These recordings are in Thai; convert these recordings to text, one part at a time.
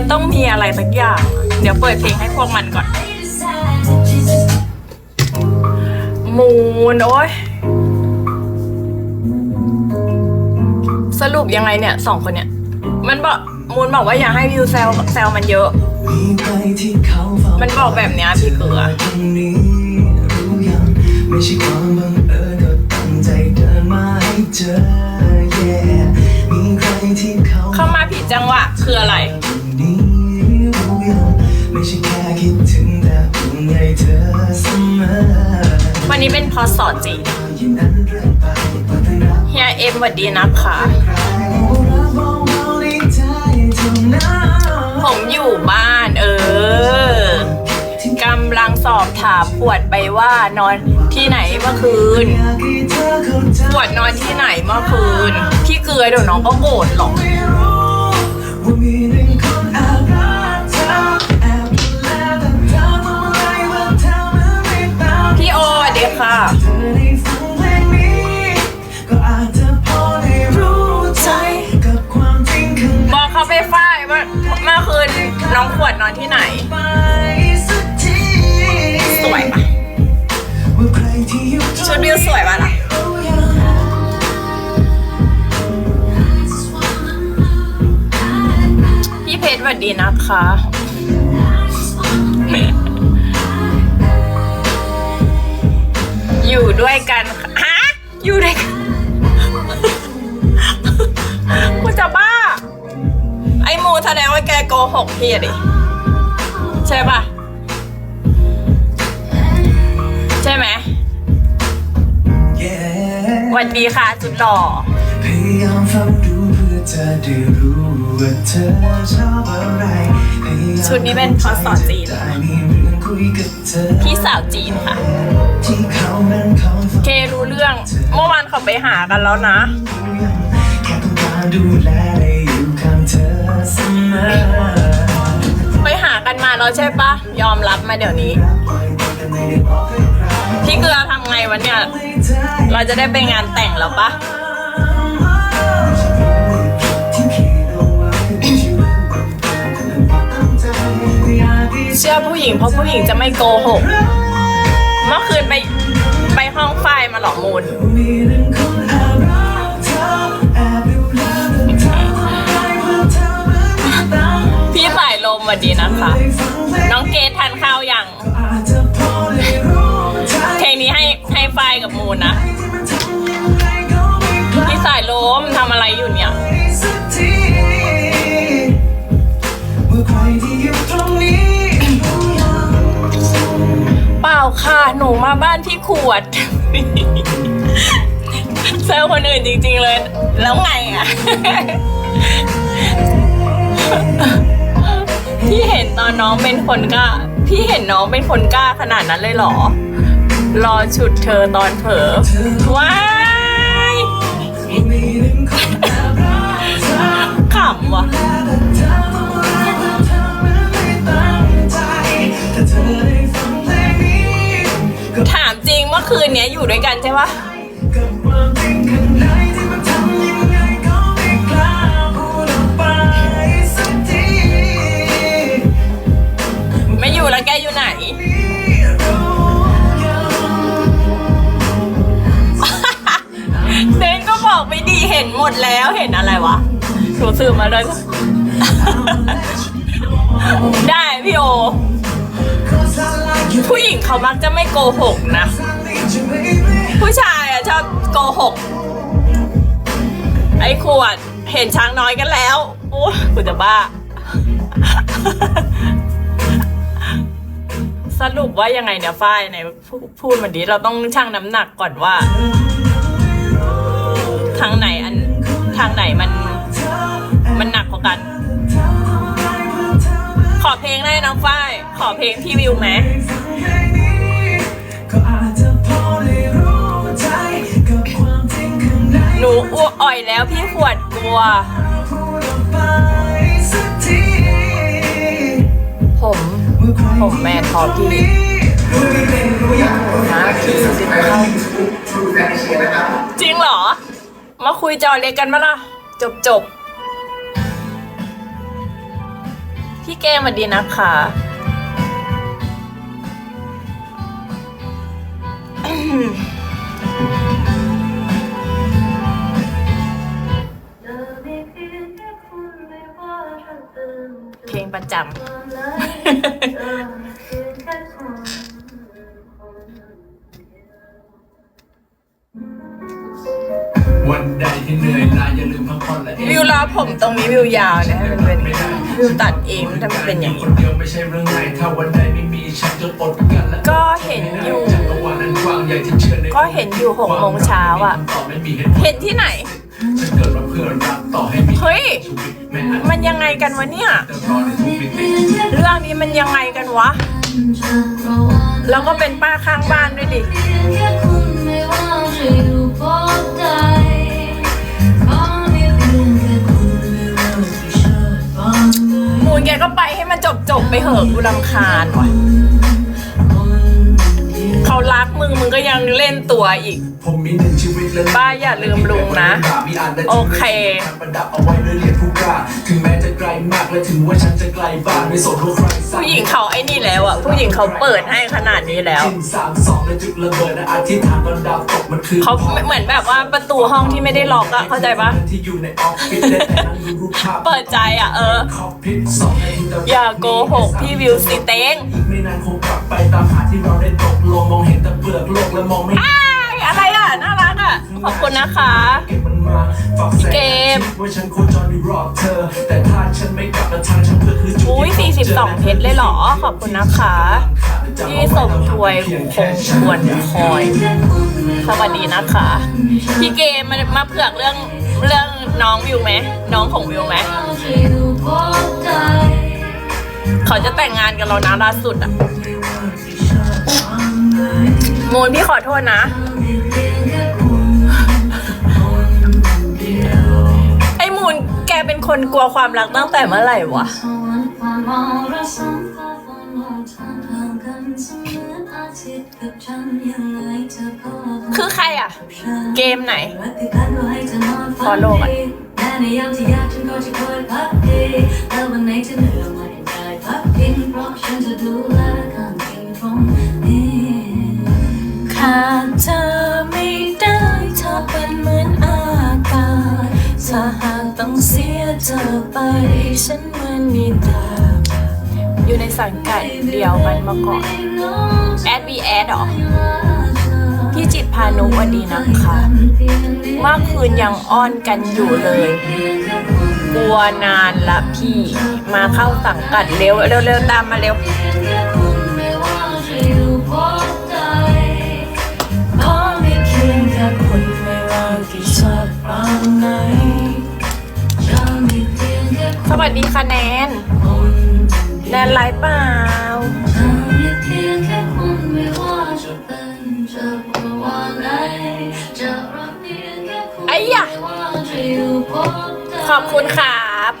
มันต้องมีอะไรสักอย่าง เดี๋ยวเปิดเพลงให้พวกมันก่อน มูนโอ้ยสรุปยังไงเนี่ยสองคนเนี่ย มันบอกมูนบอกว่าอย่าให้วิวแซวแซวมันเยอะ มันบอกแบบเนี้ยพี่เกลือไม่ใช่ความบังเอิญก็ตั้งใจเดินมาให้เจอ yeah มีใครที่เขาเข้ามาผิดจังหวะคืออะไร นี้รู้ยังไม่ใช่แค่คิดถึงแต่ห่วงใยเธอเสมอวันนี้เป็นพอสอนจีนอย่างนั้นเรื่อยไปพัฒนาเฮียเอ็มสวัสดีนะคะผมอยู่บ้านเออกำลังสอบถามปวดไปว่านอนที่ไหนเมื่อคืนปวดนอนที่ไหนเมื่อคืน พี่เกลือเดี๋ยวน้องก็โกรธหรอก บอกเขาไปฝ้ายว่าเมื่อคืนน้องขวดนอนที่ไหน สวยปะชุดวิวสวยปะล่ะพี่เพชรสวัสดีนะคะ อยู่ด้วยกันฮะอยู่ด้วยกันกูจะบ้า ไอ้มูแสดงว่าแกโกหกพี่อะดิ ใช่ปะใช่ไหมสวันดีค่ะสุดหล่อพยายามฟังดูเพื่อจะได้รู้ว่าเธอชอบอะไรพยายามชุดนี้เป็นพอสอนจีนได้มีเรื่องคุยกับเธอพี่สาวจีนค่ะที่ เครู้เรื่อง เมื่อวานเขาไปหากันแล้วนะ ไปหากันมาแล้วใช่ปะยอมรับมาเดี๋ยวนี้ พี่เกลือทำไงวะเนี่ย เราจะได้ไปงานแต่งแล้วปะเชื่อผู้หญิงเพราะผู้หญิงจะไม่โกหก เมื่อคืนไป ห้องไฟมาหลอกมูลพี่สายลมวันดีนะคะ น้องเกดทานข้าวยังเพลงนี้ให้ให้ไฟกับมูลนะ พี่สายลมทำอะไรอยู่เนี่ย ค่ะ หนูมาบ้านพี่ขวดเซลคนอื่นจริงๆเลย แล้วไงอะ พี่เห็นตอนน้องเป็นคนกล้า พี่เห็นน้องเป็นคนกล้าขนาดนั้นเลยเหรอ รอฉุดเธอตอนเผลอว้ายขำว่ะ คืนเนี้ยอยู่ด้วยกันใช่ปะไงก็ไม่ออกไม่อยู่แล้วแกอยู่ไหนเดนก็บอกไปดีเห็นหมดแล้วเห็นอะไรวะหนูสืบมาเลยได้พี่โอ ผู้หญิงเขามักจะไม่โกหกนะ ผู้ชายอะชอบโกหก ไอ้ขวดเห็นช้างน้อยกันแล้ว โอ้กูจะบ้า สรุปว่ายังไงเนี่ยฝ้ายไหนพูพูดมันดีเราต้องชั่งน้ำหนักก่อนว่า ทางไหนอันทางไหนมันมันหนักกว่ากัน ขอเพลงได้น้องฝ้าย ขอเพลงพี่วิวไหม นหนูอ้วอ่อยแล้วพี่ขวดกลัวพูดออกไปสักทีผม ผมแม่ทอพี่นะพี่สิบเข้าจริงเหรอ มาคุยจอเล็กกันมาล่ะ จบจบพี่เกมสวัสดีนะคะเพ ลงประจวันใดที่เหนื่อยล้าอย่าลืมพักผ่อนและำวิวรอผมตรงนี้วิวยาวนะให้มันเป็นวิวตัดเองถ้ามันเป็นอย่างคนี้นเดียวไม่ใช่เรื่องง่ายถ้าวันใดไม่มีฉันจนอดกันและก็เห็นอยู่ จักรวาลนั้นกว้างใหญ่ที่เชื่อในก็เห็นอยู่หกโมงเช้าอะต่อไม่มีเหตุผล เห็นที่ไหน ฉันเกิดมาเพื่อรักต่อให้มีเฮ้ย ชีวิตแม้อาจมันยังไงกันวะเนี่ย จะรอในทุกมิติเรื่องนี้มันยังไงกันวะ แล้วก็เป็นป้าข้างบ้านด้วยดิ มูนแกก็ไปให้มันจบจบๆไปเหอะกูรำคาญว่ะเขารัก มึงมึงก็ยังเล่นตัวอีก ผมมีหนึ่งชีวิตและป้าอย่าลืมลุงนะมีอ่านและโอเค ประดับเอาไว้ด้วยเหรียญผู้กล้าถึงแม้จะไกลมากและถึงว่าฉันจะไกลบ้านไม่สนว่าใครสร้าผู้หญิงเขาไอ้นี่แล้วอะผู้หญิงเขาเปิดให้ขนาดนี้แล้วจิ้มสามสองและจุดระเบิดและอาทิตย์ทางก่อนดาวตกมันคือเขาเหมือนแบบว่าประตูห้องที่ไม่ได้ล็อกอะเข้าใจปะที่อยู่ในออฟฟิศและแต่นั่งดูรูปภาพเปิดใจอะเออคอปพิษสองนาทีแต่อย่าโกหกพี่วิวสิเต้งอีกไม่นานคงกลับไปตามหาที่เราได้ตกลงมองเห็นแต่เปลือกโลกและมองไม่อ้ายอะไรอะ น่ารักอะ ขอบคุณนะคะ เก็บมันมาฝากแสงเกม ว่าฉันโคจรอยู่รอบเธอ แต่ถ้าฉันไม่กลับแล้วทางฉันก็คือจุดอุ้ยที่พบจ42 เพชรเลยเหรอ ขอบคุณนะคะพี่สมถวยคงควรคอย สวัสดีนะคะ พี่เกมมามาเผือกเรื่องเรื่องน้องวิวไหม น้องของวิวไหม เขาจะแต่งงานกันแล้วนะล่าสุดอะ มูนพี่ขอโทษนะ ไอ้มูนแกเป็นคนกลัวความรักตั้งแต่เมื่อไหร่วะ คือใครอะ เกมไหน ฟอลโล่กันแม้ในยามที่ยากฉันก็จะ ธอไป ฉันเหมือนมีตาอยู่ในสังกัดเดียวกันมาก่อนแอดบีแอดหรอพี่จิตพานุวดีนะคะเมื่อคืนยังอ้อนกันอยู่เลย กลัวนานละพี่ มาเข้าสังกัดเร็วเร็วเร็วตามมาเร็วขอไม่เคียงแค่คุณไม่ว่ากี่ชาติปางไหน สวัสดีค่ะแนน แนนไลฟ์เปล่าไอ้ยะขอบคุณครับ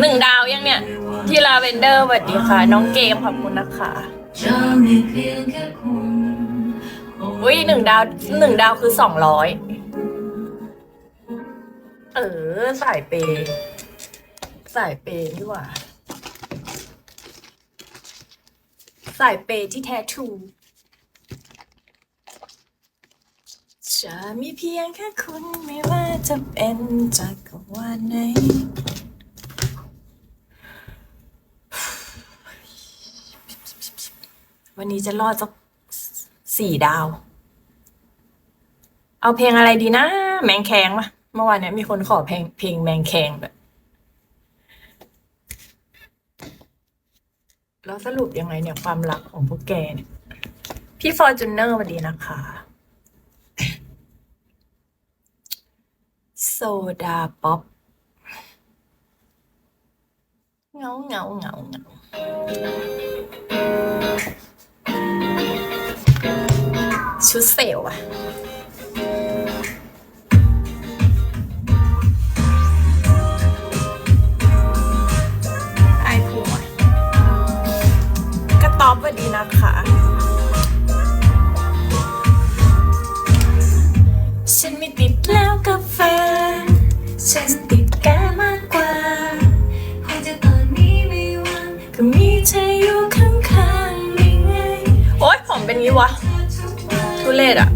หนึ่งดาวยังเนี่ย ที่ลาเวนเดอร์สวัสดีค่ะ น้องเกมขอบคุณนะคะจะมีเพียงแค่คุณอุ้ยหนึ่งดาวหนึ่งดาวคือสองร้อยเออ สายเปย์ สายเปย์นี่หว่าสายเปย์ที่แท้ทรูจะมีเพียงแค่คุณไม่ว่าจะเป็นจักรวาลไหนวันนี้จะรอดสักสี่ดาว เอาเพลงอะไรดีนะ แมงแคงปะเมื่อวานเนี้ยมีคนขอเพลงเพลงแมงแคงแบบ แล้วสรุปยังไงเนี่ยความรักของพวกแกเนี่ย พี่ฟอร์จูเนอร์สวัสดีนะคะ โซดาป๊อปเงาเงาเงาเงาชุดเซลลอะ อปสวัสดีนะคะฉันไม่ติดแล้วกาแฟฉันติดแกมากกว่าหัวใจตอนนี้ไม่ว่างก็มีเธออยู่ข้างๆนี่ไงโอ๊ยผมเป็นงี้วะ ทุเรศอะ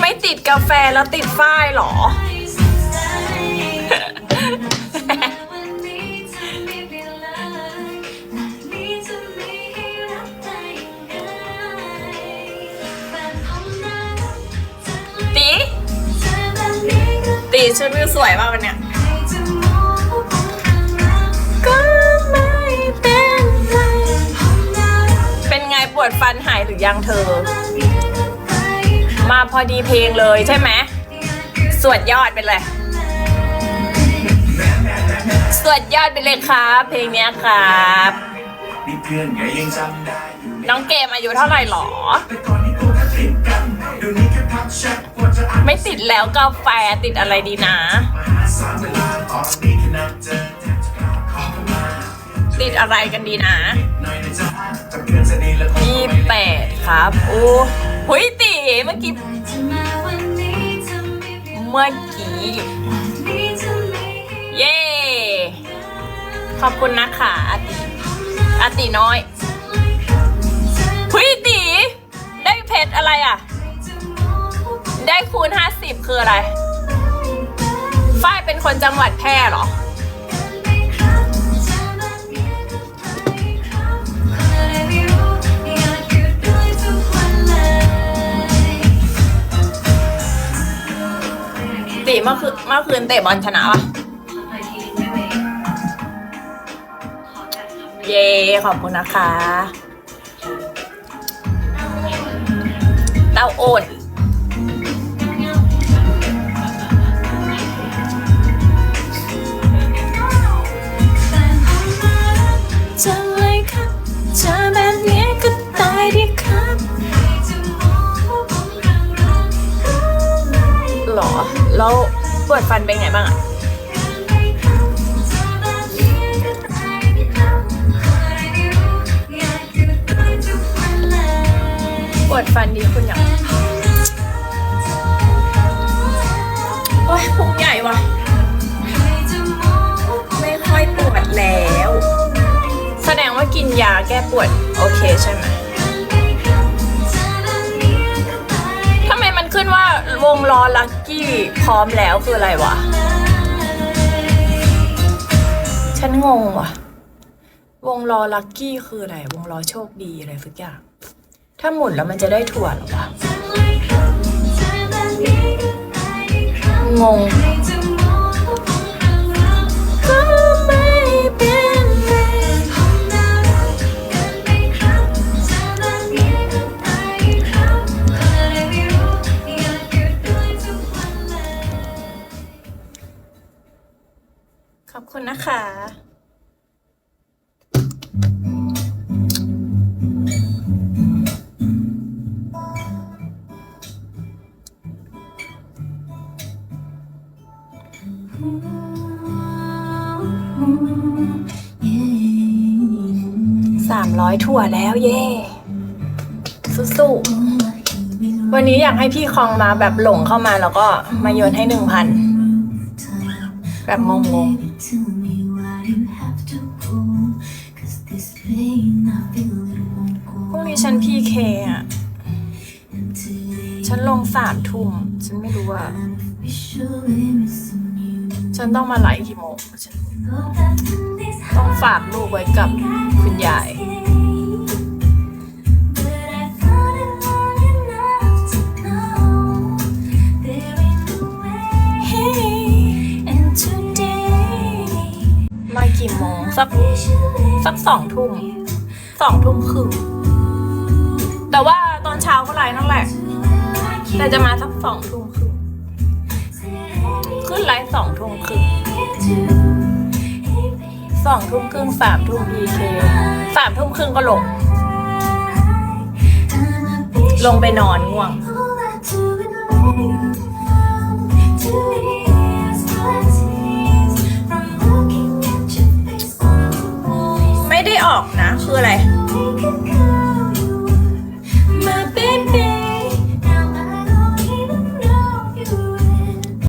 ไม่ติดกาแฟแล้วติดฝ้ายหรอ ชุดวิวสวยมากวันเนี้ยใครจะมองว่าผมข้างรักก็ไม่เป็นไรผมน่ารักเป็นไงปวดฟันหายหรือยังเธอแบบนี้ก็ไปมาพอดีเพลงเลยใช่ไหมสวดยอดไปเลย สวดยอดไปเลยครับ เพลงเนี้ยครับนี่เพื่อนไงยังจำได้อยู่น้องเกมอายุเท่าไหร่หรอ ไม่ติดแล้วกาแฟติดอะไรดีนะ ติดอะไรกันดีนะยี่แปดครับโอ้หุยตีเมื่อกี้เมื่อกี้ เย้ ขอบคุณนะคะอติอติน้อยหุยตีได้เพชรอะไรอะ ได้คูณห้าสิบคืออะไร ฝ้ายเป็นคนจังหวัดแพร่เหรอตีเมื่อคืนเมื่อคืนเตะบอลชนะปะเย้ขอบคุณนะคะ เต้าโอน ครับจะแบบนี้ก็ตายดีครับหรอ แล้วปวดฟันเป็นไงบ้างอะปวดฟันดีคุณอย่างโอ้ยพุงใหญ่ว่ะ ไม่ค่อยปวดแล้วแสดงว่า กินยาแก้ปวด โอเคใช่ไหมทำไมมันขึ้นว่าวงล้อลักกี้พร้อมแล้วคืออะไรวะ ฉันงงว่ะ วงล้อลักกี้คืออะไร วงล้อโชคดีอะไรสักอย่าง ถ้าหมุนแล้วมันจะได้ถั่วหรอวะงง สามร้อยถั่วแล้วเย่สู้ๆวันนี้อยากให้พี่คองมาแบบหลงเข้ามาแล้วก็มาโยนให้หนึ่งพันแบบงงๆพรุ่งนี้ฉันพีเคอะ ฉันลงสามทุ่ม ฉันไม่รู้ว่า ฉันต้องมาไหลฟ์กี่โมงฉันต้อง ฝากลูกไว้กับคุณยายมากี่โมงสักสักสองทุ่มสองทุ่มครึ่งแต่ว่าตอนเช้าก็ไลน์นั่นแหละ แต่จะมาสักสองทุ่มครึ่งขึ้นไลฟ์สองทุ่มครึ่ง องทุ่มครึ่งสามทุ่มพีเคสามทุ่มครึ่งก็ลง ลงไปนอนง่วง ไม่ได้ออกนะ คืออะไร